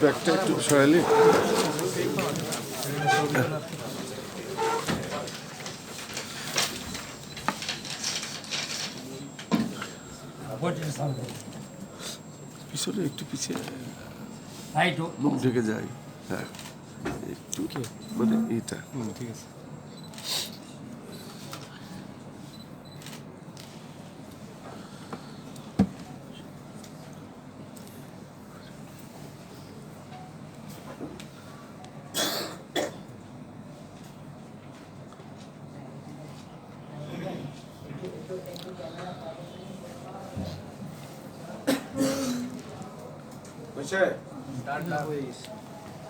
ব্যাগটা একটু সরালি পিছনে একটু পিছিয়ে। মুখ ঢেকে যায় হ্যাঁ। একটু মানে এটা ঠিক আছে ধন্যবাদ এইমাত্র আবার আজকের অনুষ্ঠান শেষ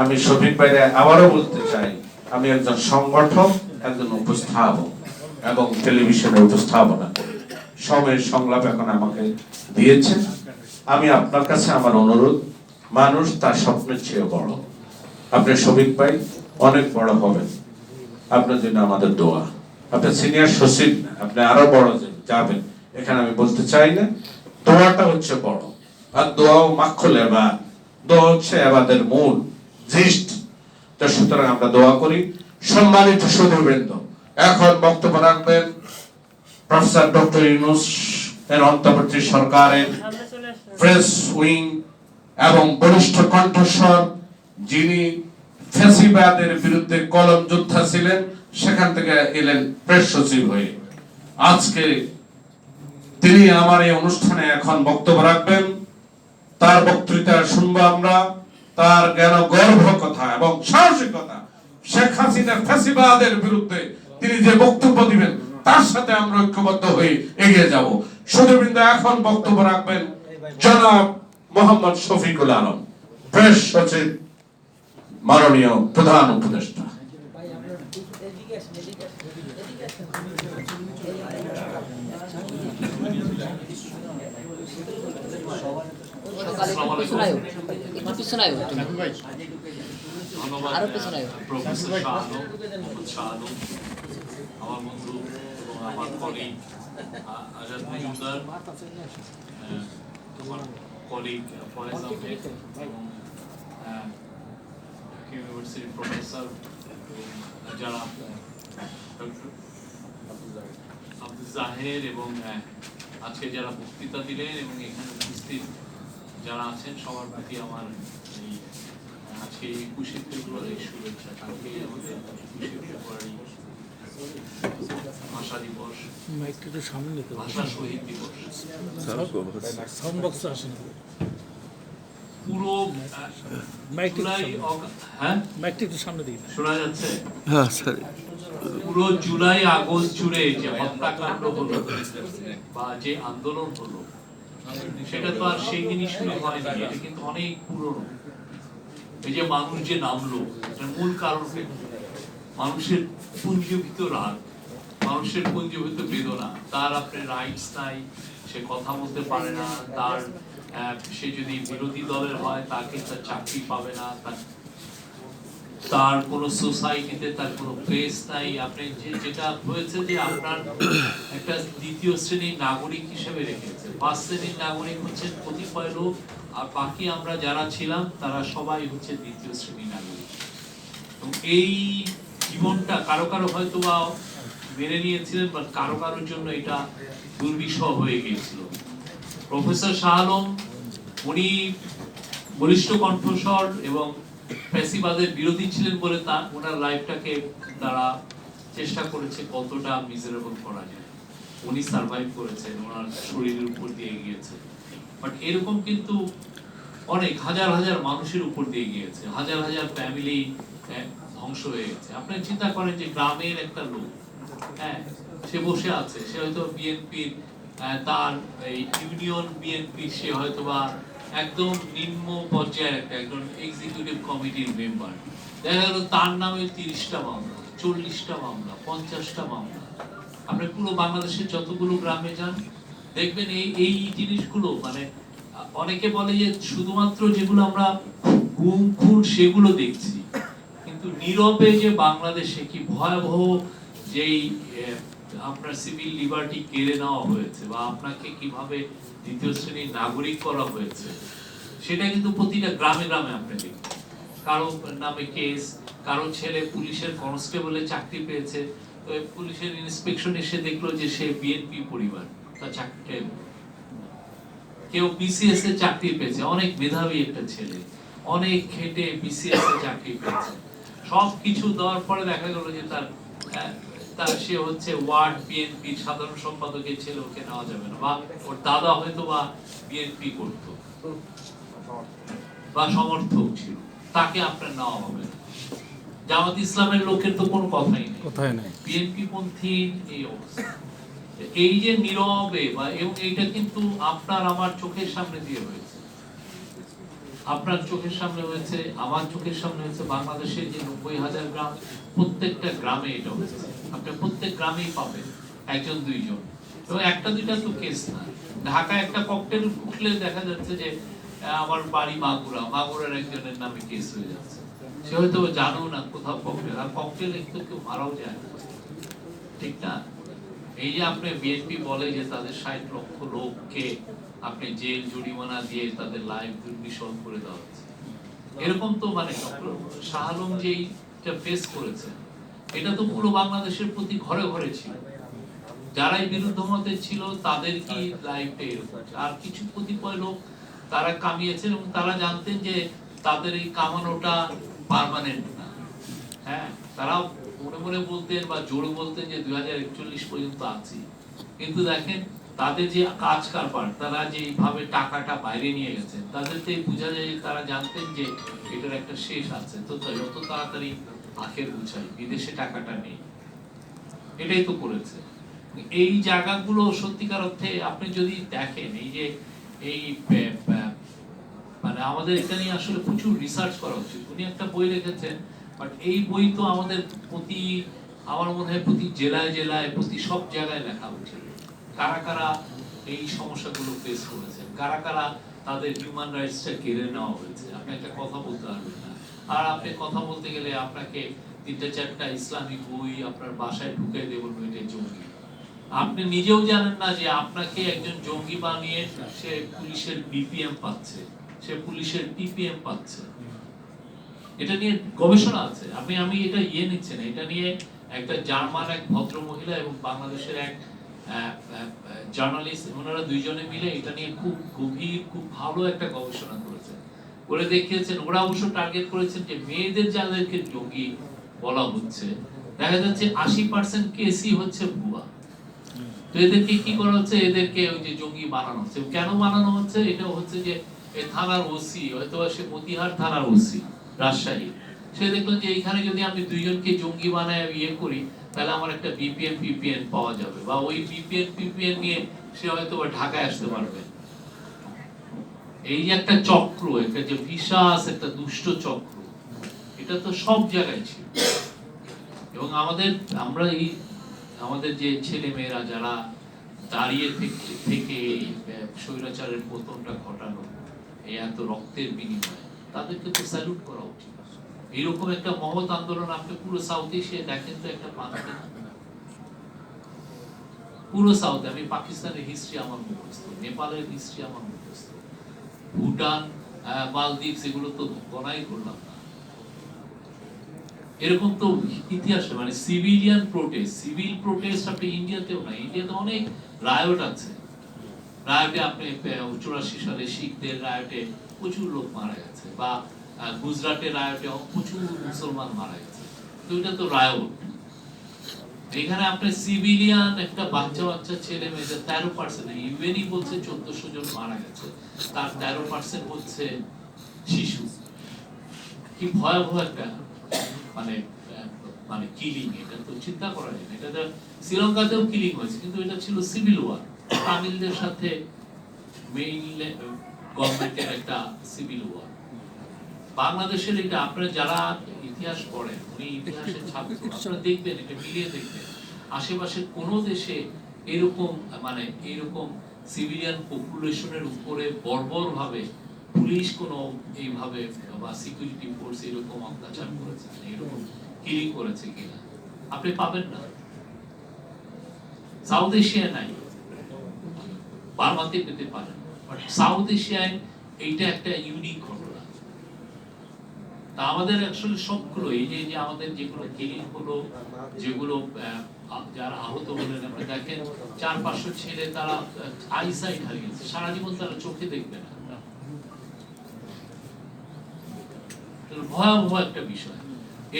আমি শফিক ভাইরে আবারও বলতে চাই, আমি একজন সংগঠক, একজন উপস্থাপক এবং টেলিভিশনে উপস্থাপনা সময়ের সংলাপ এখন আমাকে দিয়েছেন। আমি আপনার কাছে আমার অনুরোধ, মানুষ তার স্বপ্নের চেয়ে বড়। আপনি শফিক ভাই অনেক বড় হবেন। আপনার জন্য আমাদের দোয়া। আপনি সিনিয়র সচিব আপনি আরও বড় যাবেন, এখানে আমি বলতে চাই না, দোয়াটা হচ্ছে বড়। আর দোয়াও মাক্ষলে বা দোয়া হচ্ছে আমাদের মূল। জিষ্ট তো সুতরাং আমরা দোয়া করি। সম্মানিত এখন বক্তব্য রাখবেন প্রফেসর ডক্টর ইউনুস এর অন্তর্বর্তী সরকারের প্রেস উইং এবং বলিষ্ঠ কণ্ঠস্বর, যিনি ফ্যাসিবাদের বিরুদ্ধে কলম যোদ্ধা ছিলেন, সেখান থেকে এলেন প্রেস সচিব হয়ে। আজকে তিনি আমার এই অনুষ্ঠানে এখন বক্তব্য রাখবেন। তার বক্তৃতা শুনব আমরা। তার জ্ঞান গর্ভ কথা এবং সাহসিকতা? শেখ হাসিনার ফ্যাসিবাদের বিরুদ্ধে তিনি যে বক্তব্য দিবেন, তার সাথে আমরা ঐক্যবদ্ধ হয়ে এগিয়ে যাব। সুদীবৃন্দ এখন বক্তব্য রাখবেন জনাব মোহাম্মদ শফিকুল আলম, প্রেস সচিব, মাননীয় প্রধান উপদেষ্টা। একটু পিছনে আয়ো তুমি আরও পেছনে আয়ো। যারা আব্দুল জাহের এবং আজকে যারা বক্তৃতা দিলেন এবং এখানে উপস্থিত যারা আছেন সবার প্রতি আমার এই আজকে একুশে ফেব্রুয়ারি শুভেচ্ছা। কালকে আমাদের একুশে ফেব্রুয়ারি ভাষা দিবস। ভাষা শহীদ দিবস। পুরো জুলাই হ্যাঁ? সামনে শোনা যাচ্ছে? হ্যাঁ স্যার পুরো জুলাই আগস্ট জুড়ে যে হত্যাকাণ্ড হলো বা যে আন্দোলন হলো সেটা তো আর সেই দিনই শুরু হয়নি এটা কিন্তু অনেক পুরনো। এই যে মানুষ যে নামলো, এটার মূল কারণ মানুষের পুঞ্জীভূত রাগ, মানুষের পুঞ্জীভূত বেদনা, তার আপনার রাইটস নাই, সে কথা বলতে পারে না, তার সে যদি বিরোধী দলের হয়, তাকে তার চাকরি পাবে না, তার তার কোনো সোসাইটিতে তার কোনো প্লেস নাই। আপনি যে যেটা হয়েছে যে আপনার একটা দ্বিতীয় শ্রেণির নাগরিক হিসেবে রেখেছে। পাঁচ শ্রেণির নাগরিক হচ্ছে কতিপয় লোক, আর বাকি আমরা যারা ছিলাম, তারা সবাই হচ্ছে দ্বিতীয় শ্রেণির নাগরিক। এবং এই জীবনটা কারও কারও হয়তো বা মেনে নিয়েছিলেন বা কারও কারোর জন্য এটা দুর্বিষহ হয়ে গিয়েছিল। প্রফেসর শাহ আলম, উনি বলিষ্ঠ কণ্ঠস্বর এবং ফ্যাসিবাদের বিরোধী ছিলেন বলে তা ওনার লাইফটাকে তারা চেষ্টা করেছে কতটা মিজারেবল করা যায়। উনি সার্ভাইভ করেছেন, ওনার শরীরের উপর দিয়ে গিয়েছে। বাট এরকম কিন্তু অনেক, হাজার হাজার মানুষের উপর দিয়ে গিয়েছে। হাজার হাজার ফ্যামিলি ধ্বংস হয়ে গেছে। আপনি চিন্তা করেন যে গ্রামের একটা লোক হ্যাঁ সে বসে আছে। সে হয়তো বিএনপির তার ইউনিয়ন বিএনপি সে হয়তো বা একদম নিম্ন পর্যায়ের একটা, একজন এক্সিকিউটিভ কমিটির মেম্বার দেখা গেল তার নামে তিরিশটা মামলা, চল্লিশটা মামলা, পঞ্চাশটা মামলা। আপনি পুরো বাংলাদেশের যতগুলো গ্রামে যান, দেখবেন এই এই জিনিসগুলো মানে অনেকে বলে যে শুধুমাত্র যেগুলো আমরা গুম, খুন সেগুলো দেখছি। কিন্তু নীরবে যে বাংলাদেশে কি ভয়াবহ যেই আপনার সিভিল লিবার্টি কেড়ে নেওয়া হয়েছে বা আপনাকে কীভাবে দ্বিতীয় শ্রেণির নাগরিক করা হয়েছে, সেটা কিন্তু প্রতিটা গ্রামে গ্রামে আপনি দেখবেন। কারও নামে কেস কারও ছেলে পুলিশের কনস্টেবলে চাকরি পেয়েছে পুলিশের ইন্সপেকশন এসে দেখল যে সে বিএনপি পরিবার, তার চাকরিটা কেউ বিসিএস এ চাকরি পেয়েছে, অনেক মেধাবী একটা ছেলে, অনেক খেটে বিসিএস এ চাকরি পেয়েছে। সব কিছু দেওয়ার পরে দেখা গেল যে তার তার সে হচ্ছে ওয়ার্ড সাধারণ সম্পাদকের ছেলে ওকে নেওয়া যাবে না। বা ওর দাদা হয়তো বা বিএনপি করতো। বা সমর্থক ছিল। তাকে আপনার নেওয়া হবে না। জামাত ইসলামের লোকের তো কোনো কথাই নেই। কোথায় নাই। বিএনপি পন্থী এই অবস্থা। এই যে নীরবে বা এবং এইটা কিন্তু আপনার আমার চোখের সামনে দিয়ে হয়েছে। আপনার চোখের সামনে হয়েছে আমার চোখের সামনে হয়েছে বাংলাদেশের যে নব্বই হাজার গ্রাম প্রত্যেকটা গ্রামে এটা হয়েছে। আপনি প্রত্যেক গ্রামেই পাবেন, একজন, দুইজন। এবং একটা, দুইটা তো কেস না। ঢাকা একটা ককটেল উঠলে দেখা যাচ্ছে যে আমার বাড়ি মাগুরা। মাগুরার একজনের নামে কেস হয়ে যাচ্ছে। সে হয়তো জানো না কোথাও ককটেল আর ককটেল একটু কেউ মারাও যায় না। ঠিক না? এই যে আপনি বিএনপি বলে যে তাদের ষাট লক্ষ লোককে আপনি জেল, জরিমানা দিয়ে তাদের লাইফ দুর্বিষহ করে দেওয়া হচ্ছে। এরকম তো মানে ডক্টর শাহ আলম যেইটা ফেস করেছে এটা তো পুরো বাংলাদেশের প্রতি ঘরে ঘরে ছিল। যারাই বিরুদ্ধ মতের ছিল, তাদের কি এরকম আর কিছু কতিপয় লোক তারা কামিয়েছেন এবং তারা জানতেন যে তাদের এই কামানোটা পার্মানেন্ট না। হ্যাঁ তারা মনে মনে বলতেন বা জোরে বলতেন যে দুই হাজার একচল্লিশ পর্যন্ত আছি। কিন্তু দেখেন, তাদের যে কাজ কারবার, তারা যে এইভাবে টাকাটা বাইরে নিয়ে গেছেন তাদেরতে বোঝা যায় তারা জানতেন যে এটার একটা শেষ আছে। তো যত তাড়াতাড়ি আখের গুছাই বিদেশে টাকাটা নেই। এটাই তো করেছে। এই জায়গাগুলো সত্যিকার অর্থে আপনি যদি দেখেন, এই যে, এই মানে আমাদের এখানে আসলে প্রচুর রিসার্চ করা উচিত। উনি একটা বই লিখেছেন বাট এই বই তো আমাদের প্রতি, আমার মনে হয় প্রতি জেলায় জেলায়, প্রতি সব জায়গায় লেখা উচিত। কারা কারা এই সমস্যাগুলো ফেস করেছেন? কারা কারা তাদের হিউম্যান রাইটসটা কেড়ে নেওয়া হয়েছে? আপনি একটা কথা বলতে পারবেন না। আর আপনি কথা বলতে গেলে আপনাকে তিনটা চারটা ইসলামিক বই আপনার বাসায় ঢুকে দেবো এটা জঙ্গি। আপনি নিজেও জানেন না যে আপনাকে একজন জঙ্গি বানিয়ে সে পুলিশের বিপিএম পাচ্ছে, সে পুলিশের টিপিএম পাচ্ছে। এটা নিয়ে গবেষণা আছে। আপনি, আমি এটা ইয়ে নিচ্ছি না। এটা নিয়ে একটা জার্মান এক ভদ্র মহিলা এবং বাংলাদেশের এক জার্নালিস্ট, ওনারা দুইজনে মিলে এটা নিয়ে খুব গভীর, খুব ভালো একটা গবেষণা করেছেন। করে দেখিয়েছেন, ওরা অবশ্য টার্গেট করেছেন যে মেয়েদের যাদেরকে জঙ্গি বলা হচ্ছে, দেখা যাচ্ছে আশি পার্সেন্ট কেসই হচ্ছে ভুয়া। তো এদেরকে কি করা হচ্ছে? এদেরকে ওই যে জঙ্গি বানানো হচ্ছে। কেন বানানো হচ্ছে? এটা হচ্ছে যে এই থানার ওসি হয়তো সে মতিহার থানার ওসি রাজশাহী। সে দেখল যে এখানে যদি আমি দুইজনকে জঙ্গি বানায় ইয়ে করি, তাহলে আমার একটা বিপিএন পিপিএন পাওয়া যাবে। বা ওই বিপিএন পিপিএন নিয়ে সে হয়তো ঢাকায় আসতে পারবে। এই একটা চক্র একটা যে বিশাস একটা দুষ্ট চক্র, এটা তো সব জায়গায় ছিল। এবং আমাদের, আমরা এই, আমাদের যে ছেলে মেয়েরা যারা দাঁড়িয়ে থেকে থেকে এই স্বৈরাচারের পতনটা ঘটানো এই এত রক্তের বিনিময়ে, তাদেরকে তো স্যালুট করা উচিত। এইরকম একটা মহৎ আন্দোলন আপনি পুরো সাউথ এশিয়ায় দেখেন তো একটা পাচ্ছেন পুরো সাউথে আমি পাকিস্তানের হিস্ট্রি আমার মুখস্থ, নেপালের হিস্ট্রি আমার মুখস্থ। ভুটান মালদ্বীপ এগুলো তো গণাই করলাম না। এরকম তো ইতিহাসে মানে সিভিলিয়ান প্রোটেস্ট সিভিল প্রোটেস্ট আপনি ইন্ডিয়াতেও না ইন্ডিয়াতে অনেক রায়ট আছে। রায়টে আপনি চুরাশি সালে শিখদের রায়টে প্রচুর লোক মারা গেছে বা আহ, গুজরাটের রায়টে প্রচুর মুসলমান মারা গেছে। তো এটা তো রায়ট এখানে আপনি সিভিলিয়ান একটা বাচ্চা বাচ্চা ছেলে মেয়েদের তেরো পার্সেন্ট ইউএনই বলছে চোদ্দশো জন মারা গেছে। তার তেরো পার্সেন্ট হচ্ছে শিশু। কি ভয়াবহ একটা মানে মানে কিলিং এটা তো চিন্তা করা যায় এটা তো শ্রীলঙ্কাতেও কিলিং হয়েছে, কিন্তু এটা ছিল সিভিল ওয়ার তামিলদের সাথে মেইন গভর্নমেন্টের একটা সিভিল ওয়ার বাংলাদেশের এটা আপনারা যারা ইতিহাস পড়েন উনি ইতিহাসের ছাত্র আপনারা দেখবেন এটা মিলিয়ে দেখবেন। আশেপাশের কোন দেশে এরকম মানে এরকম সিভিলিয়ান পপুলেশনের উপরে বর্বর ভাবে পুলিশ কোনো এইভাবে বা সিকিউরিটি ফোর্স এরকম অত্যাচার করেছে কিনা, এরকম কিলিং করেছে কিনা আপনি পাবেন না। সাউথ এশিয়া নাই বার্মাতে পেতে পারেন। বাট সাউথ এশিয়ায় এইটা একটা ইউনিক ঘটনা। তা আমাদের অ্যাকচুয়ালি সবগুলো, এই যে যে আমাদের যেগুলো কিলিং হলো, যেগুলো যারা আহত হলেন আপনি দেখেন, চার পাঁচশো ছেলে তারা আইসাইট হারিয়েছে সারা জীবন তারা চোখে দেখবে না। ভয়াবহ একটা বিষয়।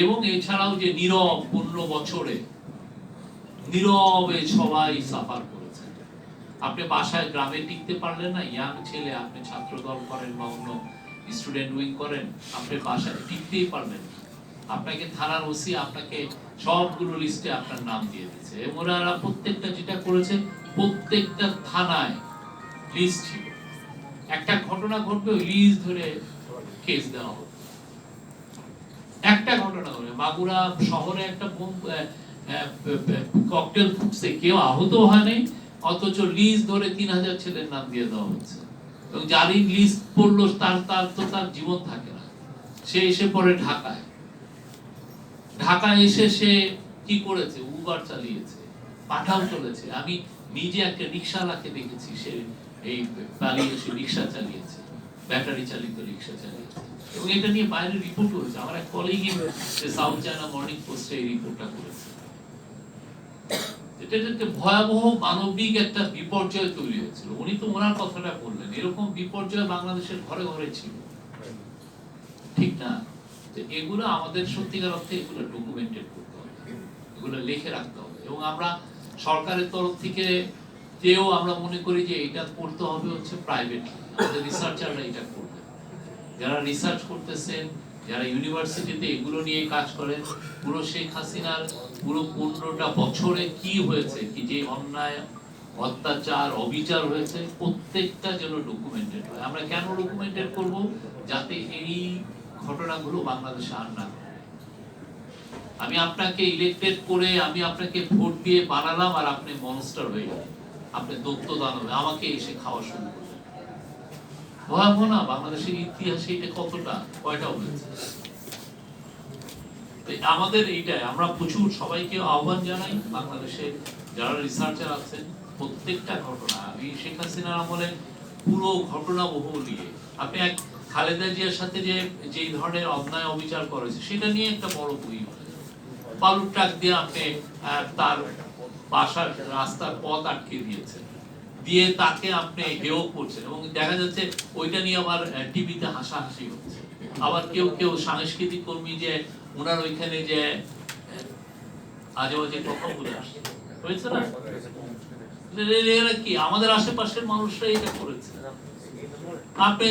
এবং এছাড়াও যে নীরব পনেরো বছরে, নীরবে সবাই সাফার করেছে। আপনি বাসায় গ্রামে টিকতে পারলেন না, ইয়াং ছেলে, আপনি ছাত্র দল করেন বা অন্য স্টুডেন্ট উইং করেন, আপনি বাসায় টিকতেই পারবেন আপনাকে থানার ওসি আপনাকে সবগুলো লিস্টে আপনার নাম দিয়ে এবং ওনারা প্রত্যেকটা যেটা করেছে প্রত্যেকটা থানায় লিস্ট ছিল। একটা ঘটনা ঘটবে, ওই লিস্ট ধরে কেস দেওয়া হবে। একটা ঘটনা ঘটবে মাগুরা শহরে একটা ককটেল ফুটছে, কেউ আহত হয়নি, অথচ লিজ ধরে তিন হাজার ছেলের নাম দিয়ে দেওয়া হচ্ছে। এবং যারই লিস্ট পড়ল, তার তার, তো তার জীবন থাকে না। সে এসে পড়ে ঢাকায়। ঢাকায় এসে সে কি করেছে? উবার চালিয়েছে, পাঠাও চলেছে। আমি নিজে একটা রিক্সাওয়ালাকে দেখেছি, সে এই পালিয়ে এসে রিক্সা চালিয়েছে, ব্যাটারি চালিত রিক্সা চালিয়েছে। এবং এটা নিয়ে বাইরে রিপোর্ট হয়েছে আমার এক কলিগ সাউথ চায়না মর্নিং পোস্টে এই রিপোর্টটা করেছে। এটা একটা ভয়াবহ মানবিক একটা বিপর্যয় তৈরি হয়েছিল। উনি তো ওনার কথাটা বললেন। এরকম বিপর্যয় বাংলাদেশের ঘরে ঘরে ছিল। ঠিক না? এগুলো আমাদের সত্যিকার অর্থে এগুলো ডকুমেন্টেড করতে হবে। এগুলো লিখে রাখতে হবে। এবং আমরা সরকারের তরফ থেকে যেও আমরা মনে করি যে এটা করতে হবে হচ্ছে প্রাইভেট আমাদের রিসার্চাররা এটা করবে। যারা রিসার্চ করতেছেন যারা ইউনিভার্সিটিতে এগুলো নিয়ে কাজ করেন পুরো শেখ হাসিনার পুরো পনেরোটা বছরে কি হয়েছে, কি যে অন্যায়, অত্যাচার, অবিচার হয়েছে, প্রত্যেকটা যেন ডকুমেন্টেড হয়। আমরা কেন ডকুমেন্টেড করব? যাতে এই ঘটনাগুলো বাংলাদেশে আর না আমি আপনাকে ইলেক্টেড করে, আমি আপনাকে ভোট দিয়ে বানালাম আর আপনি মনস্টার হয়ে গেলেন। আপনি দত্ত দানবে আমাকে এসে খাওয়া শুরু করলেন। ভয়াবহ না বাংলাদেশের ইতিহাসে এটা কতটা? কয়টা হয়েছে? আমাদের এইটাই, আমরা প্রচুর সবাইকে আহ্বান জানাই, বাংলাদেশে যারা রিসার্চার আছেন, প্রত্যেকটা ঘটনা, আমি শেখ হাসিনার আমলে পুরো ঘটনা বহু নিয়ে। আপনি এক খালেদা জিয়ার সাথে যে, যেই ধরনের অন্যায় অবিচার করেছে, সেটা নিয়ে একটা বড় বই। বালুর ট্রাক দিয়ে আপনি তার বাসার রাস্তার পথ আটকে দিয়েছেন। দিয়ে তাকে আপনি হেও করছেন এবং দেখা যাচ্ছে ওইটা নিয়ে আবার টিভিতে হাসাহাসি হচ্ছে। আবার কেউ কেউ সাংস্কৃতিক কর্মী যে ওনার ওইখানে যে আজে বাজে কথা বলে আসছে। হয়েছে না? কি? আমাদের আশেপাশের মানুষরা এটা করেছে। আপনি